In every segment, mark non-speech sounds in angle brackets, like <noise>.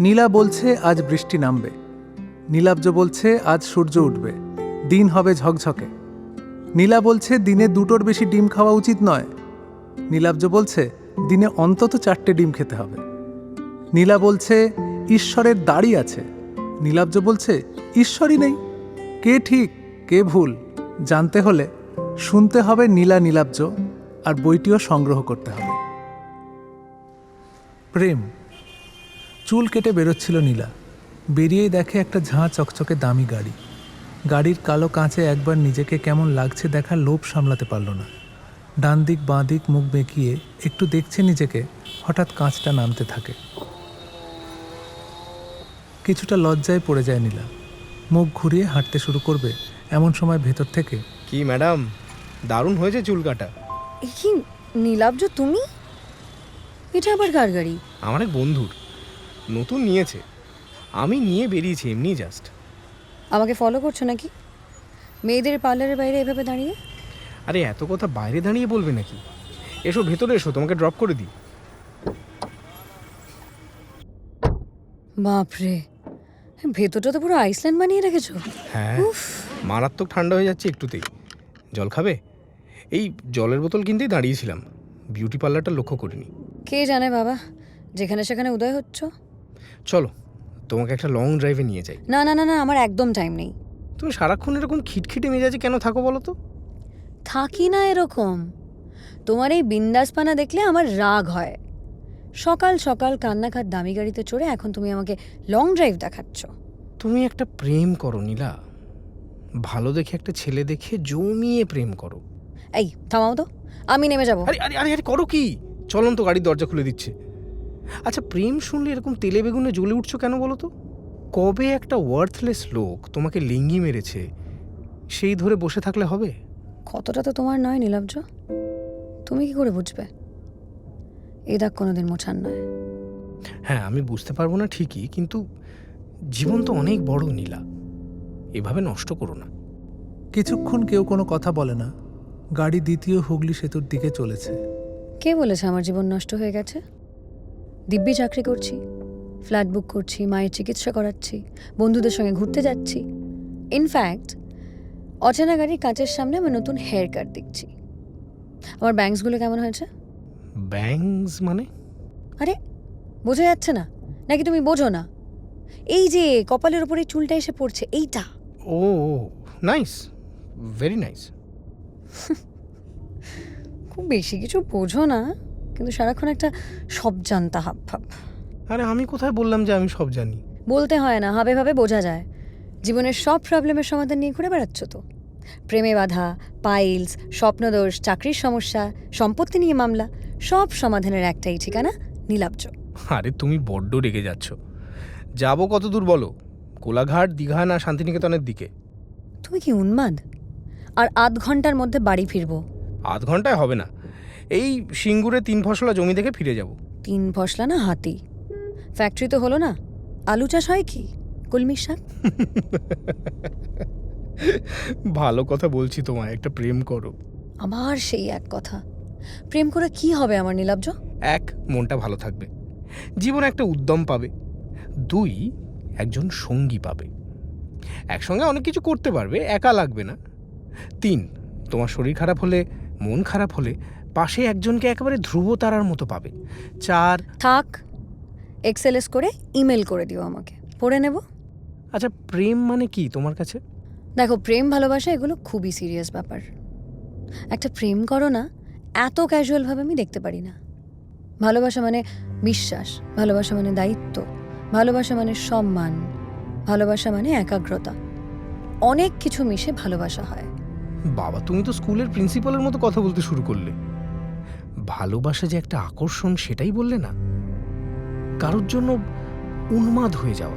নীলা বলছে, আজ বৃষ্টি নামবে। নীলাব্জ বলছে, আজ সূর্য উঠবে। দিন হবে ঝকঝকে। নীলা বলছে, দিনে দুটোর বেশি ডিম খাওয়া উচিত নয়। নীলাব্জ বলছে, দিনে অন্তত চারটে ডিম খেতে হবে। নীলা বলছে, ঈশ্বরের দাড়ি আছে। নীলাব্জ বলছে, ঈশ্বরই নেই। কে ঠিক, কে ভুল, জানতে হলে শুনতে হবে নীলা নীলাব্জ, আর বইটিও সংগ্রহ করতে হবে। প্রেম। চুল কেটে বেরোচ্ছিল নীলা। বেরিয়েই দেখে একটা ঝাঁ চকচকে দামি গাড়ি। গাড়ির কালো কাঁচে একবার নিজেকে কেমন লাগছে দেখার লোভ সামলাতে পারল না। ডান দিক বাঁ দিক মুখ বেঁকিয়ে একটু দেখছে নিজেকে হঠাৎ কাঁচটা নামতে থাকে। কিছুটা লজ্জায় পড়ে যায় নীলা। মুখ ঘুরিয়ে হাঁটতে শুরু করবে এমন সময় ভেতর থেকে কি ম্যাডাম? দারুণ হয়েছে চুল কাটা। কি নীলাব্জ তুমি? এটা আবার কার গাড়ি? আমার এক বন্ধুর। নতুন নিয়েছে। আমি নিয়ে বেরিয়েছি এমনি জাস্ট আমাকে ফলো করছ নাকি? মেয়েদের পার্লারের বাইরে এভাবে দাঁড়িয়ে? আরে এত কথা বাইরে দাঁড়িয়ে বলবে নাকি? এসো ভেতরে এসো তোমাকে ড্রপ করে দিই। বাপরে ভেতরটা তো পুরো আইসল্যান্ড বানিয়ে রেখেছো। হ্যাঁ মারাত্মক ঠান্ডা হয়ে যাচ্ছে একটুতেই। জল খাবে? এই জলের বোতল কিনতেই দাঁড়িয়েছিলাম। বিউটি পার্লারটা লক্ষ্য করিনি। কে জানে বাবা যেখানে সেখানে উদয় হচ্ছ? চলো তোমাকে একটা লং ড্রাইভে নিয়ে যাই। না না না না আমার একদম টাইম নেই। তুমি সারাক্ষণ এরকম খিটখিটে মেজাজে কেন থাকো বলো তো? থাকি না এরকম। তোমার এই বিন্দাসপানা দেখলে আমার রাগ হয়। সকাল সকাল কান্নাঘাট দামি গাড়িতে চড়ে এখন তুমি আমাকে লং ড্রাইভ দেখাচ্ছ। তুমি একটা প্রেম করো নীলা। ভালো দেখে একটা ছেলে দেখে জমিয়ে প্রেম করো। এই থামাও তো। আমি নেমে যাব। আরে আরে আরে আরে করো কি? চলন্ত গাড়ির দরজা খুলে দিচ্ছে। আচ্ছা প্রেম শুনলে এরকম তেলে বেগুনে জ্বলে উঠছো কেন বলো তো? কবে একটা ওয়ার্থলেস লোক তোমাকে লিঙ্গি মেরেছে সেই ধরে বসে থাকলে হবে? কতটা তো তোমার নয় নীলাব্জ। তুমি কি করে বুঝবে? এই দাগ কোনোদিন মোছার নয়। হ্যাঁ আমি বুঝতে পারব না ঠিকই কিন্তু জীবন তো অনেক বড় নীলা। এভাবে নষ্ট করো না। কিছুক্ষণ কেউ কোনো কথা বলে না। গাড়ি দ্বিতীয় হুগলি সেতুর দিকে চলেছে। কে বলেছে আমার জীবন নষ্ট হয়ে গেছে? দিব্যি চাকরি করছি ফ্ল্যাট বুক করছি মায়ের চিকিৎসা করাচ্ছি বন্ধুদের সঙ্গে ঘুরতে যাচ্ছি। ইনফ্যাক্ট অচেনা গাড়ির কাঁচের সামনে আমার নতুন হেয়ার কাট দেখছি। আমার ব্যাংকসগুলো কেমন হয়েছে? ব্যাংস মানে? আরে বোঝা যাচ্ছে না নাকি তুমি বোঝো না? এই যে কপালের উপরে চুলটা এসে পড়ছে এইটা। ও নাইস ভেরি নাইস খুব বেশি কিছু বোঝো না। কিন্তু সারাক্ষণ একটা সব জানতা হাব ভাব আরে আমি কোথায় বললাম যে আমি সব জানি? বলতে হয় না হাবে ভাবে বোঝা যায়। জীবনের সব প্রবলেমের সমাধান নিয়ে ঘুরে বেড়াচ্ছ তো? প্রেমে বাধা পাইলস স্বপ্নদোষ চাকরির সমস্যা সম্পত্তি নিয়ে মামলা সব সমাধানের একটাই ঠিকানা নীলাব্জ। আরে তুমি বড্ড রেগে যাচ্ছ। যাব কত দূর বলো? কোলাঘাট দীঘা না শান্তিনিকেতনের দিকে? তুমি কি উন্মাদ? আর আধ ঘণ্টার মধ্যে বাড়ি ফিরবো? আধ ঘন্টায় হবে না। এই সিঙ্গুরে তিন ফসলা জমি দেখে ফিরে যাব। তিন ফসলা না হাতি? ফ্যাক্টরি তো হলো না। আলু চাষ হয় কি? কুলমির শাক? ভালো কথা বলছি তোমায় একটা প্রেম করো। আমার সেই এক কথা। প্রেম করে কি হবে আমার নীলাব্জ? এক মনটা ভালো থাকবে। জীবনে একটা উদ্যম পাবে। দুই একজন সঙ্গী পাবে। একসঙ্গে অনেক কিছু করতে পারবে একা লাগবে না। তিন তোমার শরীর খারাপ হলে মন খারাপ হলে পাশে একজনকে একেবারে ধ্রুব তারার মতো পাবে। চার থাক এক্সএলএস করে ইমেল করে দিও আমাকে। পড়ে নেব। আচ্ছা প্রেম মানে কি তোমার কাছে? দেখো প্রেম ভালোবাসা এগুলো খুবই সিরিয়াস ব্যাপার। একটা প্রেম করো না এত ক্যাজুয়ালভাবে আমি দেখতে পারি না। ভালোবাসা মানে বিশ্বাস ভালোবাসা মানে দায়িত্ব ভালোবাসা মানে সম্মান ভালোবাসা মানে একাগ্রতা। অনেক কিছু মিশে ভালোবাসা হয়। বাবা তুমি তো স্কুলের প্রিন্সিপালের মতো কথা বলতে শুরু করলে। ভালোবাসা যে একটা আকর্ষণ সেটাই বললে না। কারোর জন্য উন্মাদ হয়ে যাওয়া।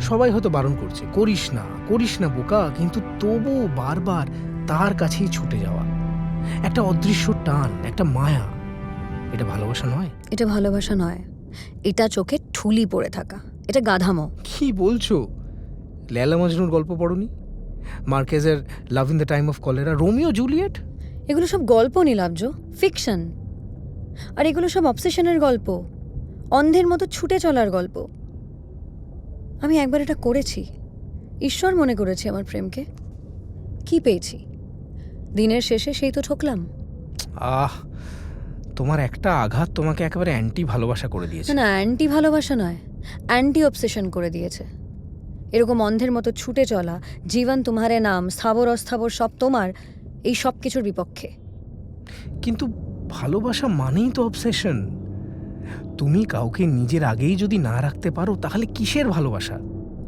সবাই হয়তো বারণ করছে করিস না করিস না বোকা। কিন্তু তবু বারবার তার কাছেই ছুটে যাওয়া। একটা অদৃশ্য টান একটা মায়া। এটা ভালোবাসা নয়? এটা ভালোবাসা নয়। এটা চোখে ঠুলি পড়ে থাকা। এটা গাধামো। কি বলছো? লেলা মজনুর গল্প পড়নি? মার্কেজের love in the time of cholera Romeo Juliet? এগুলো সব গল্প নীলাব্জ ফিকশন আর এগুলো সব অবসেশনের গল্প অন্ধের মতো ছুটে চলার গল্প। আমি একবার এটা করেছি। ঈশ্বর মনে করেছি আমার প্রেমকে। কি পেয়েছি? দিনের শেষে সেই তো ঠকলাম। আহ তোমার একটা আঘাত তোমাকে একেবারে অ্যান্টি ভালোবাসা করে দিয়েছে। না অ্যান্টি ভালোবাসা নয় অ্যান্টি অবসেশন করে দিয়েছে। এরকম অন্ধের মতো ছুটে চলা জীবন তোমারে নাম স্থাবর অস্থাবর সব তোমার এই সব কিছুর বিপক্ষে। কিন্তু ভালোবাসা মানেই তো অবসেশন তুমি কাউকে নিজের আগেই যদি না রাখতে পারো তাহলে কিসের ভালোবাসা?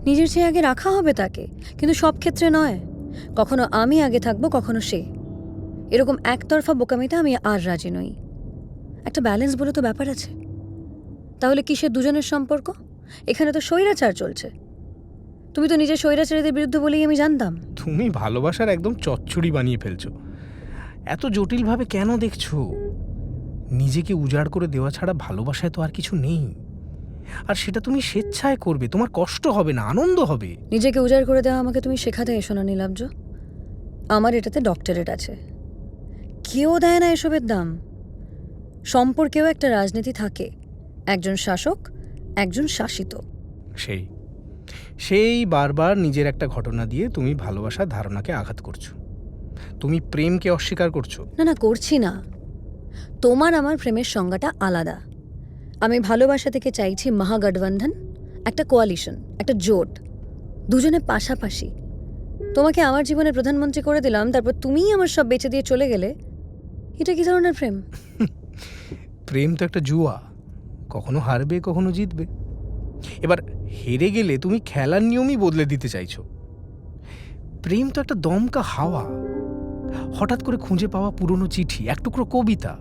নিজের চেয়ে আগে রাখা হবে তাকে কিন্তু সব ক্ষেত্রে নয়। কখনো আমি আগে থাকব কখনো সে। এরকম একতরফা বোকামিতে আমি আর রাজি নই। একটা ব্যালেন্স বলে তো ব্যাপার আছে। তাহলে কিসের দুজনের সম্পর্ক? এখানে তো স্বৈরাচার চলছে। তুমি তো নিজের স্বৈরাচারীদের বিরুদ্ধে বলেই আমি জানতাম। তুমি ভালোবাসার একদম চচ্চড়ি বানিয়ে ফেলছো। এত জটিলভাবে কেন দেখছ? নিজেকে উজাড় করে দেওয়া ছাড়া ভালোবাসায় তো আর কিছু নেই। আর সেটা তুমি স্বেচ্ছায় করবে তোমার কষ্ট হবে না আনন্দ হবে। নিজেকে উজাড় করে দেওয়া আমাকে তুমি শেখাতে এসো না নীলাব্জ। আমার এটাতে ডক্টরেট আছে। কেউ দেয় না এসবের দাম। সম্পর্কেও একটা রাজনীতি থাকে। একজন শাসক একজন শাসিত। সেই। সেই বারবার নিজের একটা ঘটনা দিয়ে তুমি ভালোবাসার ধারণাকে আঘাত করছ। তুমি প্রেমকে অস্বীকার করছ। না না করছি না। তোমার আমার প্রেমের সংজ্ঞাটা আলাদা। আমি ভালোবাসা থেকে চাইছি মহাগঠবন্ধন একটা কোয়ালিশন একটা জোট দুজনে পাশাপাশি। তোমাকে আমার জীবনে প্রধানমন্ত্রী করে দিলাম তারপর তুমিই আমার সব বেঁচে দিয়ে চলে গেলে। এটা কি ধরনের প্রেম? <laughs> প্রেম তো একটা জুয়া। কখনো হারবে কখনো জিতবে। এবার হেরে গেলে তুমি খেলার নিয়মই বদলে দিতে চাইছো। প্রেম তো একটা দমকা হাওয়া। হঠাৎ করে খুঁজে পাওয়া পুরনো চিঠি এক টুকরো কবিতা।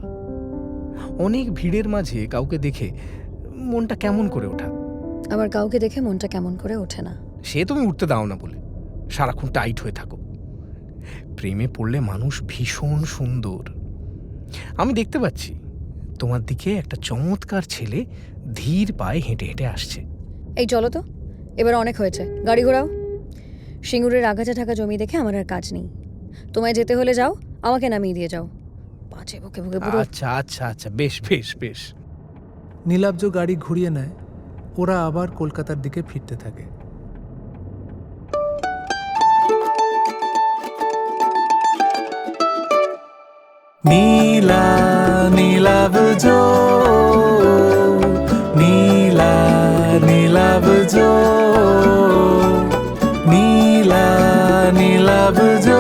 অনেক ভিড়ের মাঝে কাউকে দেখে মনটা কেমন করে ওঠা? আবার কাউকে দেখে মনটা কেমন করে ওঠে না। সে তুমি উঠতে দাও না বলে। সারাক্ষণ টাইট হয়ে থাকো। প্রেমে পড়লে মানুষ ভীষণ সুন্দর। আমি দেখতে পাচ্ছি তোমার দিকে একটা চমৎকার ছেলে ধীর পায়ে হেঁটে হেঁটে আসছে। এই চলো তো, এবার অনেক হয়েছে। গাড়ি ঘোরাও। সিঙ্গুরের আগাছা থাকা জমি দেখে আমার আর কাজ নেই। তোমায় যেতে হলে যাও, আমাকে নামিয়ে দিয়ে যাও। পাঁচে বুকে বুকে পুরো আচ্ছা আচ্ছা আচ্ছা বেশ বেশ বেশ। নীলাব্জ গাড়ি ঘুরিয়ে নেয়, ওরা আবার কলকাতার দিকে ফিরতে থাকে। নীলা, নীলাব্জ। 不再